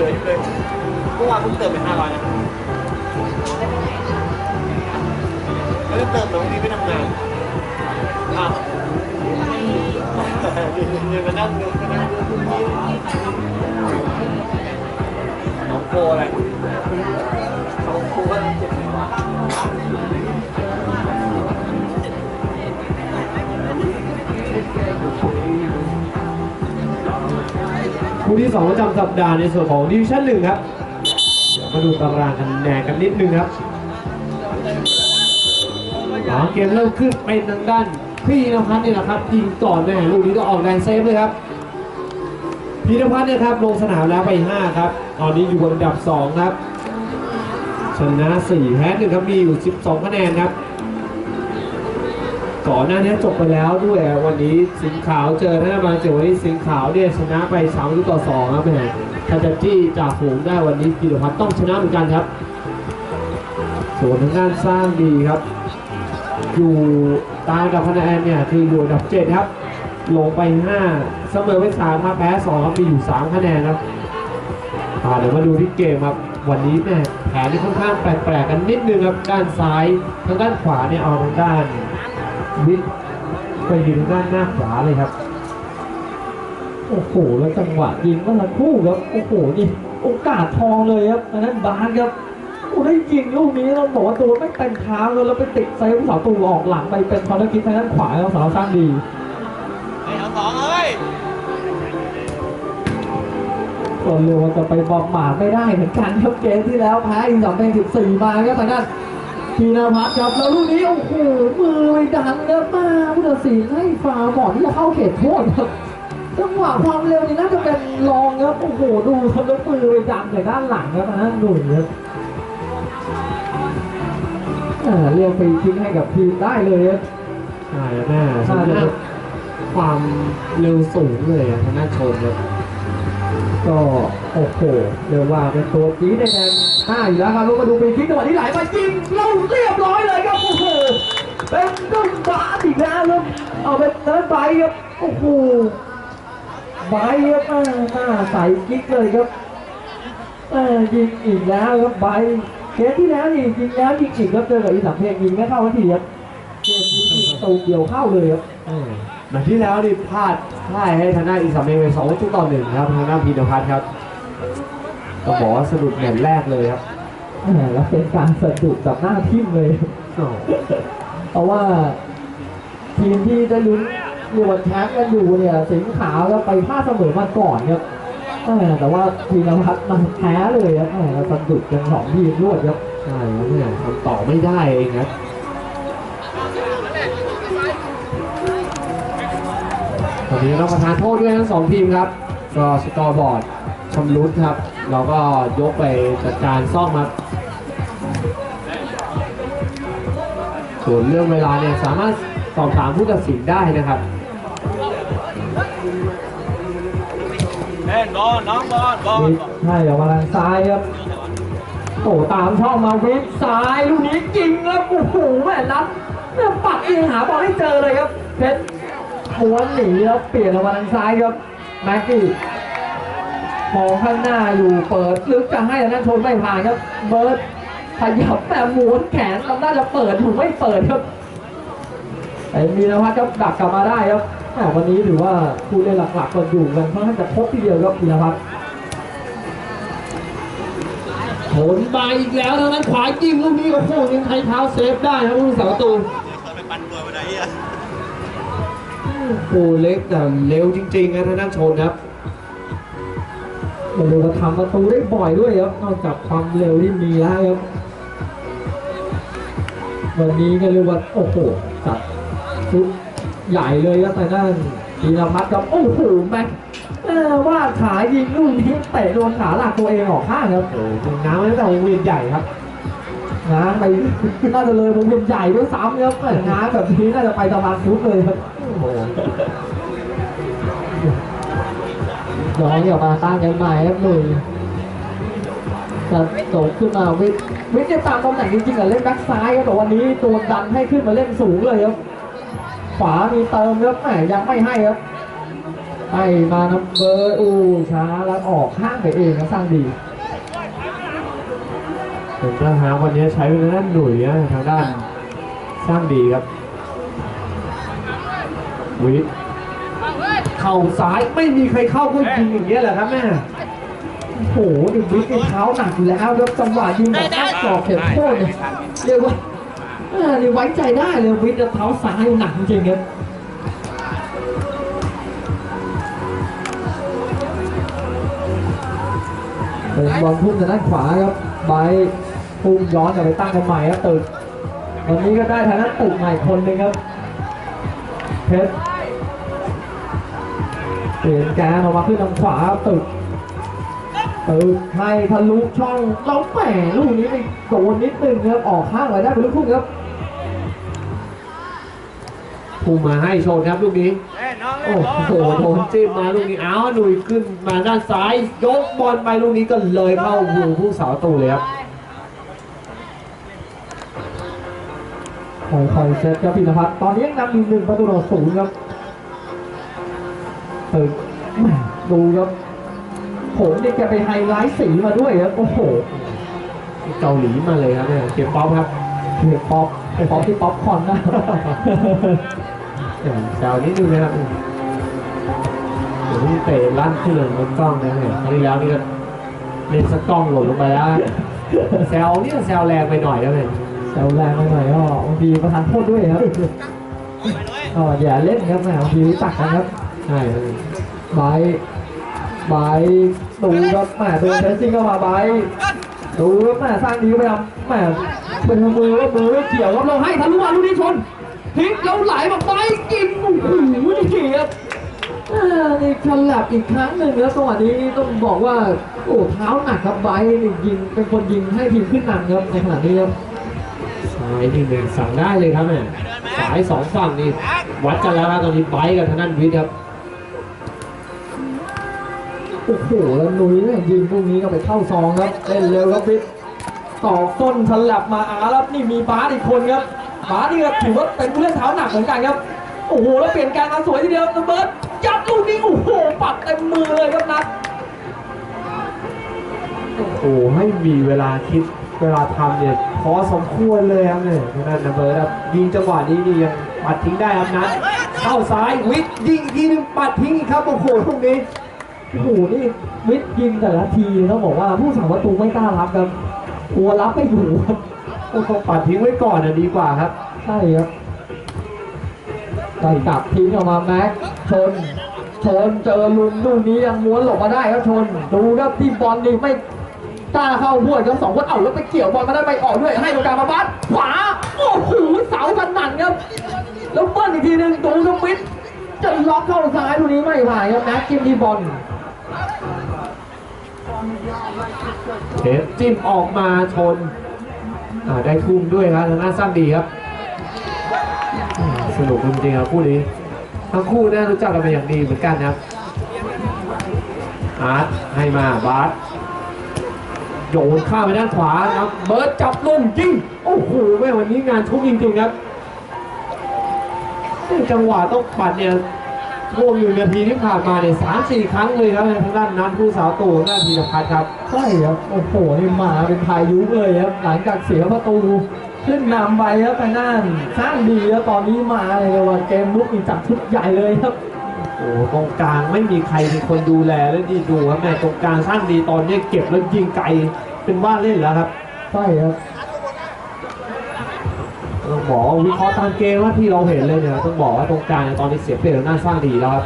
ลืออยู่เลยเมื่อวานเพิ่งเติมไปห้าร้อยนะแล้วก็เติมแต่วันนี้ไม่ทำงานอ้าวเดี๋ยวมานั่งดูมานั่งดูพรุ่งนี้น้องโคอะไรน้องโคว่าเจ็บไหมวะ คู่ที่สองประจำสัปดาห์ในส่วนของดิวิชั่นหนึ่งครับเดี๋ยวมาดูตารางคะแนนกันนิดนึงครับอ๋อเกมเริ่มขึ้นไปทางด้านพี่นภัสนี่ยนะครับยิงก่อนแม่ลูกนี้ต้องออกแรงเซฟเลยครับพี่นภัสเนี่ยครับลงสนามแล้วไป 5 ครับ ตอนนี้อยู่อันดับ 2 ครับชนะ4แพ้1ครับมีอยู่ 12 คะแนนครับ ก่อนหน้านี้จบไปแล้วด้วยวันนี้สิงห์ขาวเจอหน้าบางเจอวันนี้สิงห์ขาวเนี่ยชนะไป3ามต่อสองครับแม่ถ้าจะจี้จากฝูงได้วันนี้พีรพัฒน์ต้องชนะเหมือนกันครับส่วนทางด้านสร้างดีครับ อยู่ตามกับคะแนนเนี่ยคืออยู่ดับเจ็ดครับ ลงไป5เสมอไป3ครับแพ้2ครับมีอยู่3คะแนนครับเดี๋ยวมาดูที่เกมครับวันนี้แม่แผนที่ค่อนข้างแปลกๆกันนิดนึงครับด้านซ้ายทางด้านขวาเนี่ยเอาทางด้าน วิทย์ไปยืนด้านหน้าขวาเลยครับ โอ้โหแล้วจังหวะยิงเมื่อสักครู่ครับโอ้โหนี่โอกาสทองเลยครับอันนั้นบานครับโอ้ได้ยิงลูกนี้ต้องบอกว่าตัวไม่เต็มเท้าเลยแล้วไปติดเซฟผู้สาวตูออกหลังไปเป็นภารกิจทางด้านขวาของสาวสร้างดีไอ้เอาสองเอ้ยส่วนเร็วว่าจะไปบอมหมาไม่ได้เหมือนกันครับเกมที่แล้วแพ้อีกสองเป็นสิบสี่มาครับทางด้าน พีนาพัฒน์ครับแล้วลูกนี้โอ้โหมือไปดันครับมาผู้ตัดสินให้ฟาวล์ก่อนที่จะเข้าเขตโทษครับจังหวะความเร็วนี่น่าจะเป็นรองครับโอ้โหดูทำแล้วมือไปดันจากด้านหลังครับทางด้านหนุ่ยครับอ่าเรียกฟรีคิกให้กับทีมได้เลยครับใช่ครับแม่ใช่ทางครัด้านบความเร็วสูงเลยอะทางด้านชนครับก็โอ้โหเรียกว่าเป็นตัวจี๊ดในแดน ห้าอยู่แล้วครับล้วมาดูฟรีคิกจังหวะที่ไหลมายิงเราเรียบร้อยเลยครับโอ้โหเป็นต้นบาสอีกแล้วครับเอาเป็นเติร์ดไบครับโอ้โหไบครับอ่าหน้าใส่กิ๊กเลยครับเออยิงอีกแล้วครับไบเคสที่แล้วนี่ยิงแล้วยิงอีกครับเจอกับอีสามเพลงยิงไม่เข้าทันทีครับเกมนี้ยิงตูเดียวเข้าเลยครับแบบที่แล้วนี่พลาดพลาดให้ทางด้านอีสามเมย์ไปสองประตูต่อหนึ่งครับทางด้านพีนพัฒน์ครับ ก็บอกว่าสะดุดแมตช์แรกเลยครับแหมแล้วเป็นการสะดุดกับหน้าทิ่มเลย เพราะว่าทีมที่ได้ลุ้นดวลแชมป์กันอยู่เนี่ยสิงห์ขาวแล้วไปพลาดเสมอมาก่อนครับแหมแต่ว่าทีมนภัสมันแพ้เลยครับแหมเราสะดุดกันสองทีมรวดครับใช่ครับเนี่ยทำต่อไม่ได้เองครับตอนนี้เราประทานโทษด้วยทั้งสองทีมครับ ก็สกอร์บอร์ด ชำรุดครับ เราก็ยกไปจัดการซ่อมครับส่วนเรื่องเวลาเนี่ยสามารถสอบถามผู้ตัดสินได้นะครับเล่นบอลน้องบอลบอลวิทย์ให้ออกมาทางซ้ายครับโอ้ตามช่องมาวิทย์ซ้ายลูกนี้จริงครับโอ้โหแม่นัดเนี่ยปัดเองหาบอลให้เจอเลยครับเพชรม้วนหนีแล้วเปลี่ยนออกมาทางซ้ายครับแม็กกี้ มองข้างหน้าอยู่เปิดลึกจะให้แต่นั้นชนไม่ผ่านครับเบิร์ดขยับแต่หม้วนแขนตำน่าจะเปิดถูกไม่เปิดครับแต่มีนวัฒน์ก็ดักกลับมาได้ครับแหมวันนี้ถือว่าผู้เล่นหลักๆก็อยู่กันค่อนข้างจะครบทีเดียวครับมีนวัฒน์ผลมาอีกแล้วทางนั้นขวายิงลูกนี้โอ้โหยังไทยเท้าเซฟได้ครับผู้สาประตูไปปั่นตัวไปไหนอะโอ้เล็กแต่เร็วจริงๆนะทางด้านชนครับ เร็วก็ทำประตูได้บ่อยด้วยครับนอกจากความเร็วที่มีแล้วครับวันนี้ก็เรียกว่าโอ้โหจัดชุดใหญ่เลยครับแต่นั่นธีรพัฒน์ครับโอ้โหแม็กว่าขายิงลูกนี้เตะโดนขาหลักตัวเองออกข้างครับโอ้โหน้ำมาตั้งแต่วงเวียนใหญ่ครับง้าไปน่าจะเลยวงเวียนใหญ่ด้วยซ้ำครับแต่ง้าแบบนี้น่าจะไปตะวันฟุตเลยครับโอ้ ย้อนกลับมาตั้งกันใหม่ครับหนุ่ยจะโตขึ้นมาวิทวิทจะตามตำแหน่งจริงๆอะเล่นแบ็คซ้ายครับแต่วันนี้ตัวดันให้ขึ้นมาเล่นสูงเลยครับขวามีเติมครับแหมยังไม่ให้ครับให้มานัมเบอร์อูช้าแล้วออกข้างไปเองนะสร้างดีเห็นนะฮะวันนี้ใช้เป็นด้านหนุ่ยนะทางด้านสร้างดีครับวิท เข่าซ้ายไม่มีใครเข้าก็ยิงอย่างเงี้ยแหละครับแม่โอ้โหดิวิกในเท้าหนักอยู่แล้วครับจังหวะยิงแบบข้าศอกเข็มโคตรเนี่ยเรียกว่าเออนี่ไว้ใจได้เลยวิทย์เท้าซ้ายหนักจริงครับเป็นบอลพุ่งทางด้านขวาครับไบพุ่งย้อนกลับไปตั้งกันใหม่ครับตึกวันนี้ก็ได้ทางด้านตึกใหม่คนหนึ่งครับเพชร เปลี่ยนแกนออกมาขึ้นทางขวาตึกตึกให้ทะลุช่องเราแหมลูกนี้ไปโดนนิดนึงครับออกข้างไว้ได้เป็นลูกทุ่งครับพุ่งมาให้โชนครับลูกนี้โอ้โหโดนจิ้มมาลูกนี้อ้าวหนุ่ยขึ้นมาด้านซ้าย ยกบอลไปลูกนี้ก็เลยเข้าหูผู้สาวตูเลยครับค่อยๆเซตครับพินพัฒน์ตอนนี้ยังนำอยู่หนึ่งประตูต่อศูนย์ครับ ตึกแหม่ดูครับผมนี่แกไปไฮไลท์สีมาด้วยครับโอ้โหเกาหลีมาเลยครับเนี่ยเก็บป๊อปครับเฮียป๊อปป๊อปที่ป๊อปคอร์นนะแซวนิดนึงนะครับเดี๋ยวนี้เตะลั่นขึ้นเลยบนกล้องนะเนี่ยครั้งที่แล้วนี่ก็เล่นสกกล้องหล่นลงไปแล้วแซวนี่แซวแรงไปหน่อยแล้วเนี่ยแซวแรงไปหน่อยก็บางทีประธานโทษด้วยครับก็อย่าเล่นครับแหมบางทีรู้จักกันครับ ใช่ครับไบร์ทไบร์ทดูครับแหมโดนเทสซิ่งเข้ามาไบร์ทดูครับแหมสร้างดีก็ไปทำแหมเป็นมือว่ามือไม่เกี่ยวครับเราให้ทะลุมาลูกนี้ชนพลิกแล้วไหลแบบไบร์ทกินโอ้โหนี่ครับอ่านี่ฉลับอีกครั้งหนึ่งแล้วจังหวะนี้ต้องบอกว่าโอ้เท้าหนักครับไบร์ทนี่ยิงเป็นคนยิงให้ทีมขึ้นนำครับในขณะนี้ครับซ้ายนี่หนึ่งสั่งได้เลยครับเนี่ยสายสองฝั่งนี่วัดกันแล้วครับตอนนี้ไบค์กับทางด้านวิทย์ครับ โอ้โหแล้วนุ้ยเนี่ยยิงพวกนี้ก็ไปเข้าซองครับเล่นเร็วครับพิษต่อต้นฉลับมาอาแล้วนี่มีบาสอีกคนครับบาสนี่ก็ถือว่าเป็นผู้เล่นเท้าหนักเหมือนกันครับโอ้โหแล้วเปลี่ยนการมาสวยทีเดียวนะเบิร์ตยัดลูกนี้โอ้โหปัดเต็มมือเลยครับนัดโอ้โหให้มีเวลาคิดเวลาทำเนี่ยพอสมควรเลยครับเนี่ยทางด้านนัมเบอร์ครับยิงจังหวะนี้นี่ยังปัดทิ้งได้ครับนัดเข้าซ้ายวิทย์ยิงอีกทีหนึงปัดทิ้งอีกครับโอ้โหตรงนี้ โอ้โหนี่วิทย์ยิงแต่ละทีต้องบอกว่าผู้สั่งประตูไม่กล้ารับครับกลัวรับไม่อยู่ครับโอ้โหปัดทิ้งไว้ก่อนนะดีกว่าครับ ใช่ครับไต่กลับทิ้งออกมาแม็กชน ชนเจอลุนลูกนี้ยังม้วนหลบมาได้ครับชน ดูครับที่บอลนี่ไม่กล้าเข้าพวดครับสองคนเอาแล้วไปเกี่ยวบอลมาได้ไปออกด้วยให้ตรงกลางมาบัสขวาโอ้โหเสากันหนันครับแล้วเบิ้ลอีกทีหนึงดูครับวิทย์จะล็อกเข้าซ้ายลูกนี้ไม่ผ่านครับแม็กจิ้มที่บอล เทปจิ้มออกมาชนได้ทุ่มด้วยครับทางด้านซ้ำดีครับ สนุกจริงครับคู่นี้ทั้งคู่น่ารู้จักกันเป็นอย่างดีเหมือนกันนะครับอาร์ตให้มาบาสโยนข้ามไปด้านขวาครับ เบิร์ดจับลุ่มยิงโอ้โหแม่วันนี้งานทุ่มจริงๆครับจังหวะต้องปัดเนี่ย ช่วงอยู่นาทีที่ผ่านมาเนี่ยสามสี่ครั้งเลยครับทางด้านนั้นผู้สาวตู่หน้าทีนพัฒน์ครับใช่ครับโอ้โหนี่มาเป็นพายุเลยครับหลังจากเสียประตูขึ้นนำไปครับไปนั่นสร้างดีแล้วตอนนี้มาเลยว่าเกมลุกนี่จัดชุดใหญ่เลยครับโอ้ตรงกลางไม่มีใครเป็นคนดูแลแล้วนี่ดูครับแม่ตรงกลางสร้างดีตอนนี้เก็บแล้วยิงไกลเป็นบ้านเล่นแล้วครับใช่ครับ ต้องบอกว่าวิเคราะห์ตามเกมว่าที่เราเห็นเลยเนี่ยต้องบอกว่าตรงกลางเนี่ยตอนนี้เสียเปรียบทางด้านสร้างดีแล้วครับ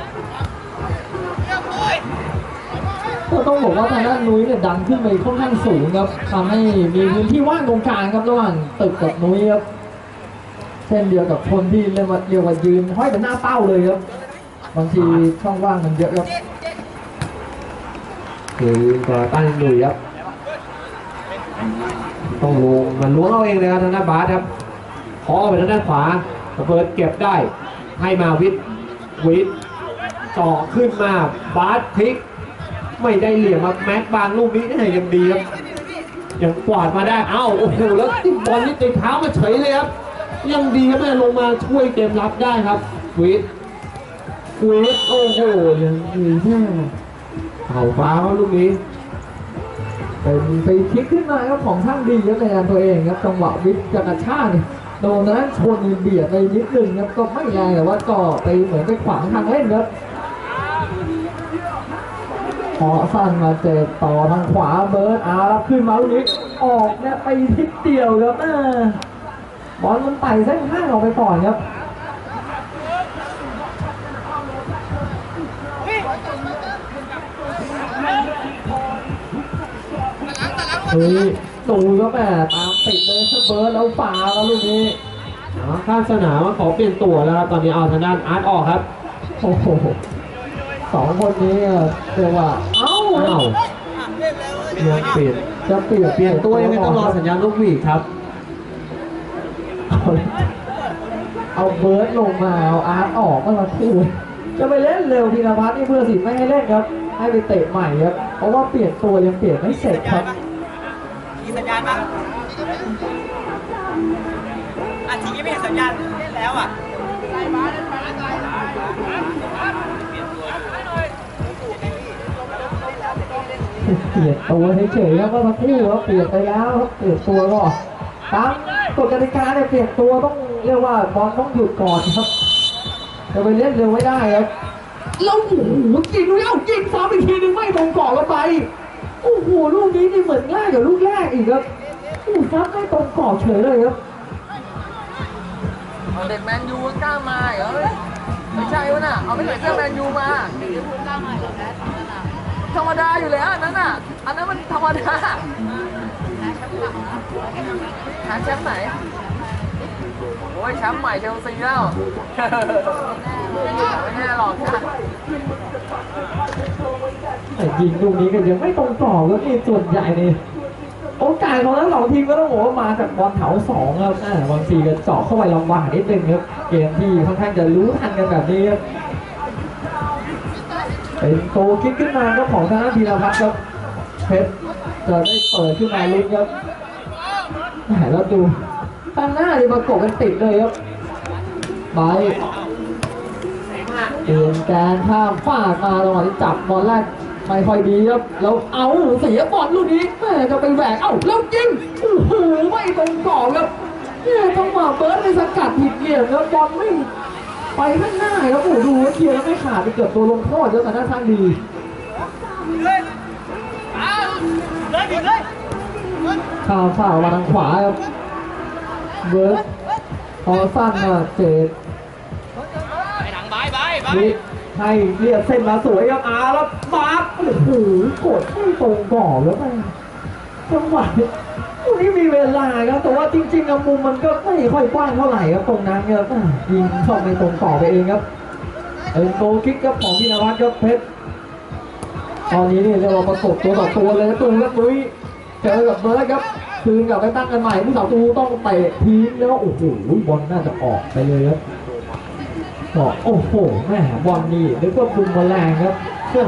ก็ต้องบอกว่าทางด้านนุ้ยเนี่ยดันขึ้นไปค่อนข้างสูงครับทำให้มีพื้นที่ว่างตรงกลางครับระหว่างตึกกับนุ้ยครับเช่นเดียวกับคนที่เรียกว่าเรียกว่ายืนห้อยเป็นหน้าเป้าเลยครับบางทีช่องว่างมันเยอะครับคือก็ตั้งหนุ่ยครับต้องลงมันล้วงเอาเองเลยครับทางด้านบาสครับ ขอเอไปทางด้านขวาเปิดเก็บได้ให้มาวิทย์วิทย์จ่อขึ้นมาบาสพลิก ไม่ได้เหลี่ยมมาแม็กบางลูกนี้ได้ยังดีครับยังกวาดมาได้เอ้าโอ้โหแล้วติดบอลนี่ติดเท้ามาเฉยเลยครับยังดีครับแม่ลงมาช่วยเกมรับได้ครับวิทย์วิทโอ้โหยังมีแค่เข่าฟ้าลูกนี้เป็นฟรีคิกขึ้นมาครับของช่างดีครับในงานตัวเองครับจังหวะวิทย์จะกระชากเนี่ย โดนนั้นชนเบียดไปนิดนึงครับก็ไม่แรงแต่ว่าก็ไปเหมือนไปขวางทางเล่นครับพอสั้นมาเจอต่อทางขวาเบิร์ดอารับขึ้นมาลูกนี้ออกเนี่ยไปทิศเดียวครับอบอลมันไต่เส้นข้างออกไปก่อนครับเฮ้ย ดูก็แม่ตามติดเลยเบิร์ดแล้วฝ่าแล้วลูกนี้เอาข้างสนามมาขอเปลี่ยนตัวแล้วครับตอนนี้เอาทางด้านอาร์ตออกครับโอ้โหสองคนนี้เรียกว่าเอ้าอ้าวยังเปลี่ยนจะเปลี่ยนเปลี่ยนตัวยังไงต้องรอสัญญาณลูกหวีดครับเอาเอาเบิร์ดลงมาเอาอาร์ตออกเมื่อสักครู่จะไปเล่นเร็วพีรพัฒน์นี่เพื่อสิไม่ให้เล่นครับ ให้ไปเตะใหม่ครับเพราะว่าเปลี่ยนตัวยังเปลี่ยนไม่เสร็จครับมีสัญญาณปะอะทีนี้ไม่เห็นสัญญาณเล่นแล้วอะเปลี่ยนตัวเฉยๆครับเมื่อสักครู่ครับเปลี่ยนไปแล้วครับเปลี่ยนตัวก็ตามกฎกติกาเนี่ยเปลี่ยนตัวต้องเรียกว่าบอลต้องหยุดก่อนครับจะไปเล่นเร็วไม่ได้ครับแล้วโอ้โหยิงแล้วยิงซ้ำอีกทีนึงไม่ตรงกรอบกันไป โอ้โหลูกนี้นี่เหมือนง่ายกว่าลูกแรกอีกครับโอ้ซ้ำไม่ตรงกรอบเฉยเลยครับเอาเด็กแมนยูกล้ามาเหรอไม่ใช่วะน่ะ เอาไม่ใส่เสื้อแมนยูมาธรรมดาอยู่แล้วอันนั้นน่ะ อันนั้นมันธรรมดาหาแชมป์ไหน โอ้ยแชมป์ใหม่เชลซีแล้วไม่แน่หรอกนะ แต่ยิงลูกนี้ก็ยังไม่ตรงกรอบครับนี่ส่วนใหญ่นี่โอกาสของทั้งสองทีมก็ต้องบอกว่ามาจากบอลแถวสองครับอ่บางทีก็เจาะเข้าไปลำบากนิดนึงครับเกมที่ค่อนข้างจะรู้ทันกันแบบนี้ครับเป็นโกคิกขึ้นมาก็ของทางด้านธีรพัฒน์ครับเพชรจะได้เปิดขึ้นมาลุ้นครับแหมแล้วดูตั้งหน้าที่ประกบกันติดเลยครับไปเปลี่ยนการข้ามฟาดมาตรงนี้จับบอลแรก ไม่ค่อยดีครับ แล้วเอาเสียบอลลูกนี้แม่จะไปแหวกเอ้าแล้วยิงโอ้โหไม่ตรงกรอบครับเนี่ยจังหวะเบิร์ดไปสกัดผิดเหลี่ยมครับบอลไม่ไปข้างหน้าครับโอ้ดูว่าเคลียร์แล้วไม่ขาดไปเกือบตัวลงโทษเยอะแต่หน้าทางดีเลยเอาเลยเลยข้าวฝ่ามาทางขวาครับเบิร์ดพอสั้นมาเจดไปหลังบายบายบาย ให้เรียบเส้นมาสวยครับอาแล้วมาร์คโอ้โหกดไม่ตรงกรอบแล้วไปจังหวะนี้ลูกนี้มีเวลาครับแต่ว่าจริงๆอะมุมมันก็ไม่ค่อยกว้างเท่าไหร่ครับตรงนั้นครับอะยิงเข้าไม่ตรงกรอไปเองครับเป็นโกคิกครับของพินวัฒน์ครับเพชรตอนนี้นี่เราประกบตัวต่อตัวเลยครับตูครับลุยเจอกับเบิร์ดครับคืนกลับไปตั้งกันใหม่ผู้สาวตูต้องเตะทิ้งแล้วโอ้โหบอลน่าจะออกไปเลยครับ บอกโอ้โหแม่บอลนี่นึกว่าบุมแมลแรงครับเชื่อ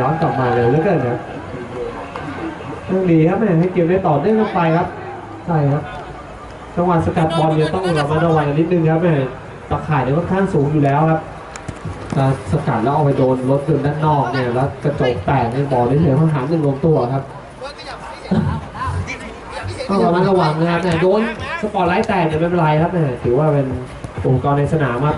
ย้อนกลับมาเร็วเหลือเกินครับต้องดีครับแม่ให้เกมได้ต่อเนื่องกันไปครับใช่ครับจังหวะสกัดบอลเนี่ยต้องระมัดระวังกันนิดนึงครับแม่ตะข่ายเนี่ยค่อนข้างสูงอยู่แล้วครับสกัดแล้วเอาไปโดนรถยนต์ด้านนอกเนี่ยแล้วกระจกแตกในบอลนี่เสียข้อหาหนึ่งลงตัวครับต้องระมัดระวังนะครับแต่โดนสปอร์ตไลท์แตกเนี่ยไม่เป็นไรครับแม่ถือว่าเป็นอุปกรณ์ในสนามครับ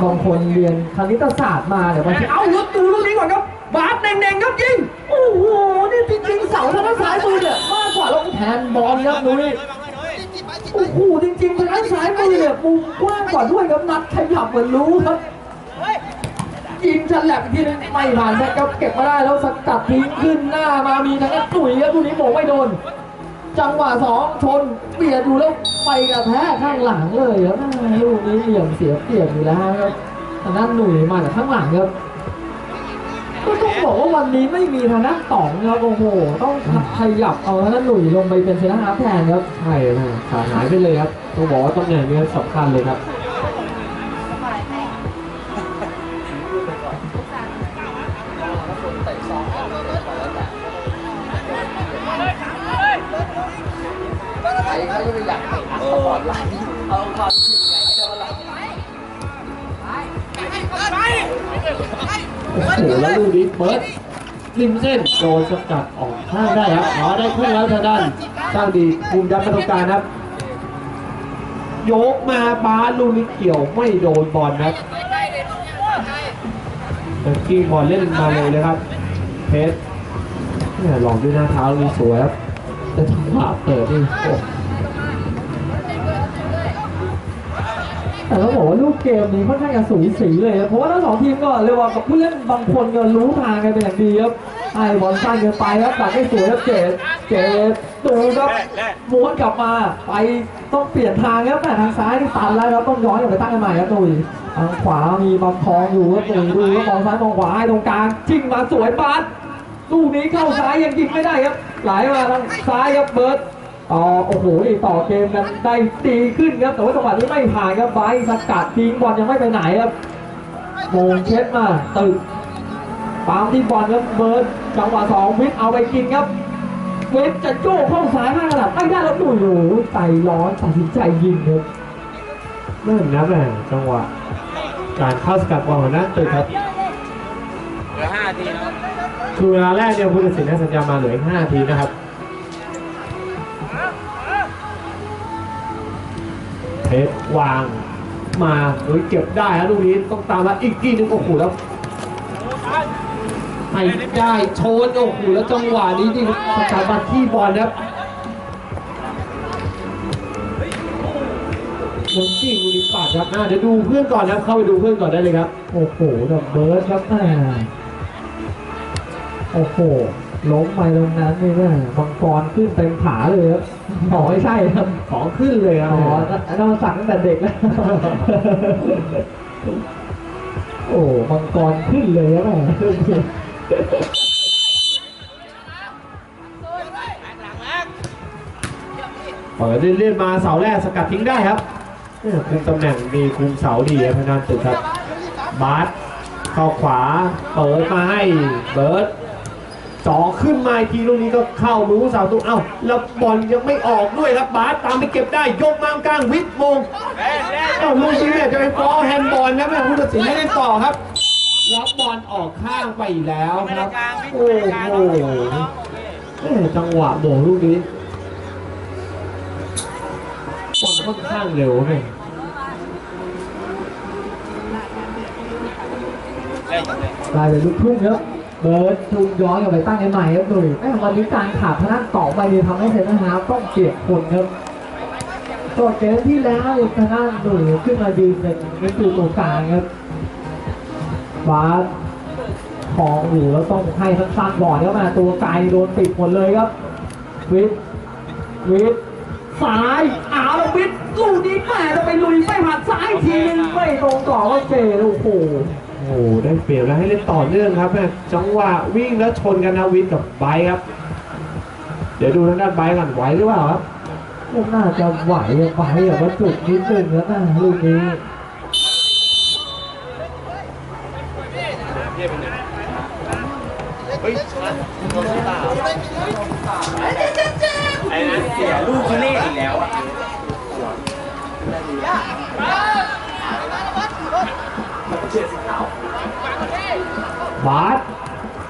บางคนเรียนคณิตศาสตร์มาเดี๋ยวบางทีเอ้ารถดูลูกนี้ก่อนครับบาสเน่งๆครับยิงโอ้โหนี่จริงๆเสาทางด้านซ้ายมือเนี่ยมากกว่าลงแทนบอลครับนุ้ยโอ้โหจริงๆทางด้านซ้ายมือเนี่ยมุมกว้างกว่าด้วยครับนัดขยับเหมือนรู้ครับยิงฉลับอีกทีนึงไม่ผ่านแบ็คครับเก็บมาได้แล้วสกัดทิ้งขึ้นหน้ามามีทางด้านตุ๋ยครับลูกนี้โมงไม่โดน จังหวะสองชนเบียดอยู่แล้วไปกระแทกข้างหลังเลยครับอ่าลูกนี้เหลี่ยมเสียเปรียบอยู่แล้วครับทางด้านหนุ่ยมาจากข้างหลังครับก็ต้องบอกว่าวันนี้ไม่มีทางด้านต๋องครับโอ้โหต้องขยับเอาทางด้านหนุ่ยลงไปเป็นเซนต์ฮาร์แทนครับใช่นะขาดหายไปเลยครับต้องบอกว่าตำแหน่งนี้สำคัญเลยครับ เขาจะไปอยากเตะสปอร์ตไลท์เอาความจริงไงจะมาหลับไปแล้วลูกนี้เปิดริมเส้นโดนสกัดออกข้างได้ครับอ๋อได้คู่แล้วทางด้านสร้างดีภูมิยัดมาตรงกลางครับ ยกมาบาสลูกนี้เกี่ยวไม่โดนบอลครับแต่กี้บอลเล่นมาเลยนะครับ เพชรเนี่ยลองด้วยหน้าเท้านี่สวยครับแต่จังหวะเปิดนี่โอ้ แต่ต้องบอกว่าลูกเกมนี้ค่อนข้างจะสูสีเลยนะเพราะว่าทั้งสองทีมก็เรียกว่ากับผู้เล่นบางคนก็รู้ทางกันเป็นอย่างดีครับไอ้บอลสั้นเกินไปครับตัดไม่สวยครับเจดเจดดูครับม้วนกลับมาไปต้องเปลี่ยนทางครับแต่ทางซ้ายนี่ตันแล้วครับต้องย้อนกลับไปตั้งกันใหม่ครับตุยทางขวามีบอลทองอยู่ครับตุยดูครับมองซ้ายมองขวาให้ตรงกลางจิ้งมาสวยปาดลูกนี้เข้าซ้ายยังยิงไม่ได้ครับไหลมาทางซ้ายครับเบิร์ด ต่อโอ้โหนี่ต่อเกมกันได้ดีขึ้นครับแต่ว่าจังหวะนี้ไม่ผ่านครับไบร์ทสกัดทิ้งบอลยังไม่ไปไหนครับโมงเช็ดมาตึกปามที่บอลครับเบิร์ดจังหวะสองวิทย์เอาไปกินครับวิทย์จะโจ้เข้าซ้ายห้างระดับไม่ได้แล้วดูโอ้โหใจร้อนตัดสินใจยิงครับเริ่มนะแม่จังหวะการเข้าสกัดบอลของนักตึกครับเหลือห้าทีนะคือเวลาแรกเนี่ยผู้ตัดสินให้สัญญามาเหลืออีก5นาทีนะครับ เพชรวางมาโดยเก็บได้ครับลูกนี้ต้องตามมาอีกทีหนึงโอ้โหแล้วไม่ได้โชนโอ้โหแล้วจังหวะนี้นี่สกัดมาที่บอลครับน้องกี้ลูกนี้ปัดครับอะเดี๋ยวดูเพื่อนก่อนนะครับเข้าไปดูเพื่อนก่อนได้เลยครับ โอ้โหดับเบิร์ดครับแม่โอ้โห ล้มไปตรงนั้นนี่แม่มังกรขึ้นเต็มขาเลยครับอ๋อไม่ใช่ครับของขึ้นเลยครับอ๋ออันนั้นสั่งตั้งแต่เด็กแล้วโอ้มังกรขึ้นเลยนะแม่เปิดเลื่อนๆมาเสาแรกสกัดทิ้งได้ครับเนี่ยคุมตำแหน่งมีคุมเสาดีครับพนันตึกครับบาสเข้าขวาเปิดมาให้เบิร์ด จ่อขึ้นมาทีลูกนี้ก็เข้ามือผู้สาวตุ้เอ้าแล้วบอลยังไม่ออกด้วยครับบาสตามไปเก็บได้ยกมากลางวิทย์มงเอ้าลูกนี้เนี่ยจะเป็นฟอลแฮนด์บอลนะแม่ผู้ตัดสินให้เล่นต่อครับรับบอลออกข้างไปแล้วครับโอ้โหจังหวะโบกลูกนี้บอลค่อนข้างเร็วเนี่ยกลายเป็นลูกทุ่งครับ เบิร์ดทุงย้อนกลับไปตั้งใหม่ครับดุยแม่วันนี้การขาดพนักต่อไปเนี่ยทำให้เซนต์ฮาร์ฟต้องเปลี่ยนคนครับตัวเกมที่แล้วทางด้านดุยขึ้นมายืนเป็นเป็นตัวตรงกลางครับบาสของอยู่แล้วต้องให้สั้นๆก่อนครับมาตัวไกลโดนติดหมดเลยครับ วิทวิทย์ซ้ายอ้าวแล้ววิทลูกนี้แม่จะไปลุยไม่ผ่านซ้ายทีนึงไม่ตรงต่อก็เจโอ้โห หได้เปรียบแล้วให้เล่นต่อเนื่องครับแม่จังหวะวิ่งแล้วชนกันนะวิทกับไบครับ เดี๋ยวดูทางด้านไบก่อนไหวหรือเปล่าครับน่าจะไหวไหวแบบว่าจุกนิดนึงแล้วนะลูกนี้เฮ้ยโดนตาไอ้นั้นเสียลูกเขาเล่ บาส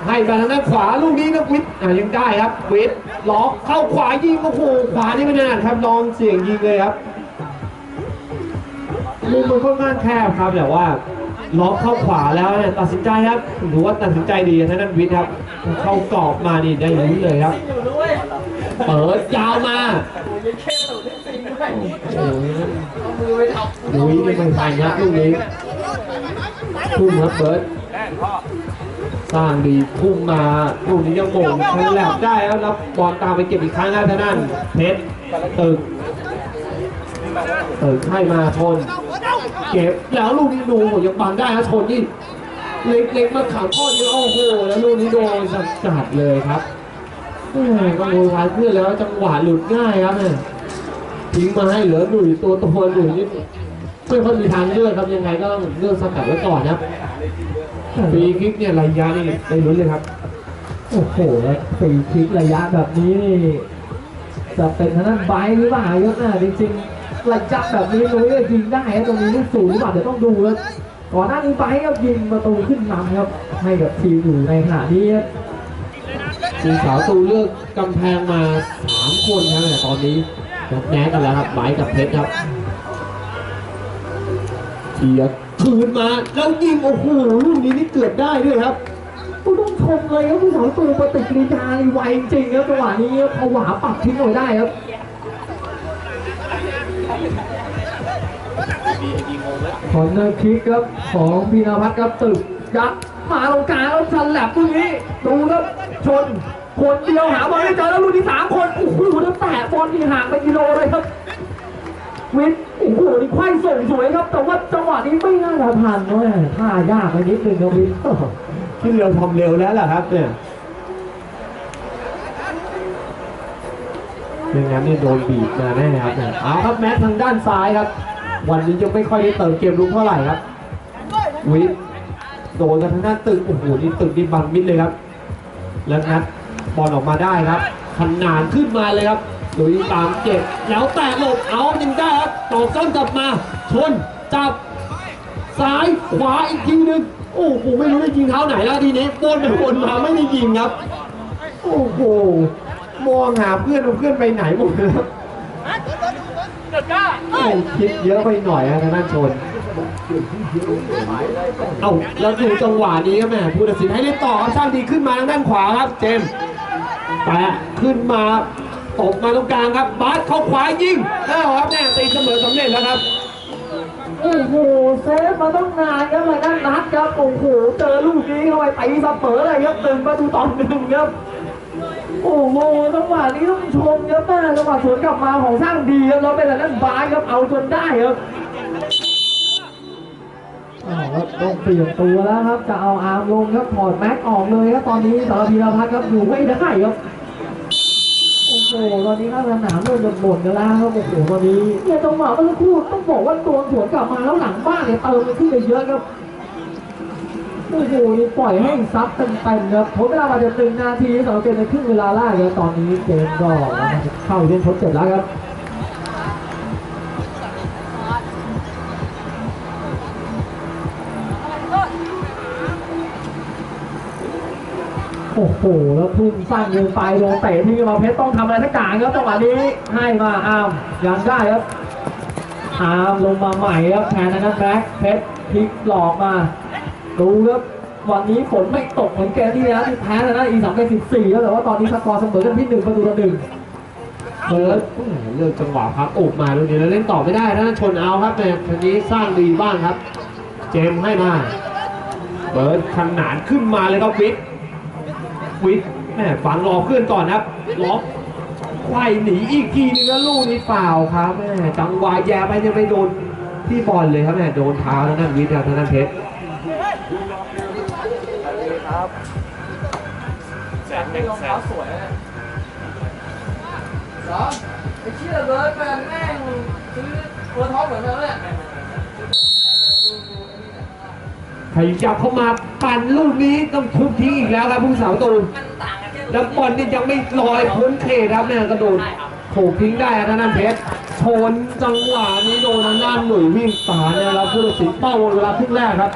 ให้มาทางด้านขวาลูกนี้นะวิทย์อะยังได้ครับวิทย์ล็อกเข้าขวายิงโอ้โหขวานี่ไม่นานครับลองเสี่ยงยิงเลยครับมุมมันค่อนข้างแคบครับแต่ว่าล็อกเข้าขวาแล้วเนี่ยตัดสินใจครับถือว่าตัดสินใจดีทางด้านวิทย์ครับ เข้ากรอบมานี่ได้ลุ้นเลยครับเปิดยาวมาโอ้โหลุยไม่ทันครับลูกนี้ทุ่มครับเบิร์ด สร้างดีพุ่งมาลูกนี้ยังโง่งทันแลบได้แล้วแล้วบอลตามไปเก็บอีกครั้งนะท่านั่นเพชรตึกตึกให้มาชน เก็บแล้วลูกนี้ดูยังบังได้นะชนนี่เล็กๆมาขังข้อนี้โอ้โหแล้วลูกนี้โดนสกัดเลยครับก็โวยวายเพื่อนแล้วจังหวะหลุดง่ายครับเนี่ยทิ้งมาให้เหลือหนุ่ยตัวตัวหนุ่ยนี่ไม่ค่อยมีทางเลือกครับยังไงก็ต้องเลือกสกัดไว้ก่อนครับ ฟรีคิกเนี่ยระยะนี่ได้ลุ้นเลยครับ โอ้โหแล้วฟรีคิกระยะแบบนี้นี่จะเป็นทางด้านไบค์หรือเปล่าครับน่าจริงๆระยะแบบนี้นุ้ยก็ยิงได้นะตรงนี้ลูกสูงหรือเปล่าเดี๋ยวต้องดูแล้วก่อนหน้านี้ไปครับยิงประตูขึ้นนำครับให้กับทีมอยู่ในขณะนี้ครับสีขาวตูเลือกกำแพงมาสามคนครับแต่ตอนนี้นัดแนะกันแล้วครับไบร์ทกับเพชรครับเทียร์ คืนมาแล้วยิงโอ้โหลูกนี้นี่เกือบได้ด้วยครับผู้ต้องชมเลยครับผู้สาวตูปฏิกิริยาไวจริงครับจังหวะนี้ครับผวาปักทิ้งเอาไว้ได้ครับดีดีงงแล้วคอนเนอร์คิกครับของพีนพัฒน์ครับตึกยัดมาตรงกลางแล้วชันแลบตรงนี้ดูครับชนคนเดียวหาบอลไม่เจอแล้วลูกที่สามคนโอ้โหแล้วแตะบอลที่ห่างไปกิโลเลยครับ วิทย์โอ้โหนี่ไขว้ส่งสวยครับ แต่ว่าจังหวะนี้ไม่น่าจะทันเลยท่ายากไปนิดนึงครับวิทย์ขึ้นเร็วทำเร็วแล้วล่ะครับเนี่ยไม่งั้นนี่โดนบีบมาแน่ครับเนี่ยเอาครับแมททางด้านซ้ายครับ วันนี้ยังไม่ค่อยได้เติมเกมลุกเท่าไหร่ครับ วิทย์โดนกันทางด้านตึกโอ้โหนี่ตึกนี่บังมิดเลยครับ แล้วนัดบอลออกมาได้ครับขนานขึ้นมาเลยครับลุยตามเก็บ แล้วแตะหลบเอายิงได้ครับต่อซ้ำกลับมาชนจับซ้ายขวาอีกทีหนึงโอ้โหไม่รู้จะยิงเท้าไหนแล้วทีนี้วนไปวนมาไม่ได้ยิงครับ โอ้โหมองหาเพื่อนว่าเพื่อนไปไหนหมดเลยครับโอ้คิดเยอะไปหน่อยนะทางด้านชน เอ้าแล้วดูจังหวะนี้ครับแม่ผู้ตัดสินให้เล่นต่อครับช่างดีขึ้นมาทางด้านขวาครับ เจมส์แปะขึ้นมา ตบมาตรงกลางครับ บาสเข้าขวายิงเอ้าครับแม่ตีเสมอสำเร็จแล้วครับโอ้โหเซฟมาต้องนานครับมานั่งนัดครับโอ้โหเจอลูกนี้เข้าไปตีเสมอเลยครับหนึ่งประตูต่อหนึ่งครับโอ้โหจังหวะนี้ต้องชมครับแม่จังหวะสวนกลับมาของสร้างดีครับแล้วเป็นแต่นั้นบาสครับเอาจนได้ครับอ้าวแล้วต้องเปลี่ยนตัวแล้วครับจะเอาอาร์มลงครับถอดแม็กออกเลยครับตอนนี้สารพีรพัฒน์ครับอยู่ไม่ได้ครับ โอ้ตอนนี้ข้างสนามเริ่มจะบ่นกันแล้วครับโอ้โหตอนนี้เนี่ยจังหวะเมื่อสักครู่ต้องบอกว่าตัวสวนกลับมาแล้วหลังบ้านเนี่ยเติมขึ้นไปเยอะครับโอ้โหนี่ปล่อยให้ซับเต็มๆครับทดเวลามาจะตึงนาทีสองเกมในครึ่งเวลาแรกเลยตอนนี้เกมก็เข้าเล่นทดเสร็จแล้วครับ โอ้โห แล้วทุ่มสั้นเกินไปโดนเตะที่มาเพชรต้องทำอะไรสักอย่างครับจังหวะนี้ให้มาอามยังได้ครับอามลงมาใหม่ครับแทนนะครับแบ็คเพชรพลิกหลอกมาดูครับวันนี้ฝนไม่ตกเหมือนเกมที่แล้วที่แพ้นะอีสามเป็นสิบสี่แล้วแต่ว่าตอนนี้สกอร์เสมอกันที่หนึ่งประตูต่อหนึ่งเฟิร์สเลือกจังหวะพักอกมาลูกนี้แล้วเล่นต่อไม่ได้นะชนเอาครับแต่ทีนี้สร้างดีบ้างครับ เจมให้มาเบิร์ดขนานขึ้นมาเลยครับวิทย์ วิทย์แม่ฝังรอเพื่อนก่อนครับล็อกไขว้หนีอีกทีนึงแล้วลูกนี้ฝ่าวครับแม่จังหวะแย่ไปยังไม่โดนที่บอลเลยครับแม่โดนเท้าทางด้านวิทย์ครับทางด้านเพชรครับแสนหนึ่งแสนสวยนะเหรอไอ้เชี่ยเบิร์ดแฟนแม่งซื้อเบอร์ท็อปเหมือนกันเนี่ยขยับเข้ามา ปั่นลูกนี้ต้องทุบทิ้งอีกแล้วครับผู้สาวตูนแล้วบอลนี่ยังไม่ลอยพ้นเขตครับเนี่ยกระโดดโขกทิ้งได้นะนั่นเพชรชนจังหวะนี้โดนทางด้านหนุ่ยวิ่งตาเนี่ยแล้วผู้ตัดสินเป้าเวลาครึ่งแรกครับ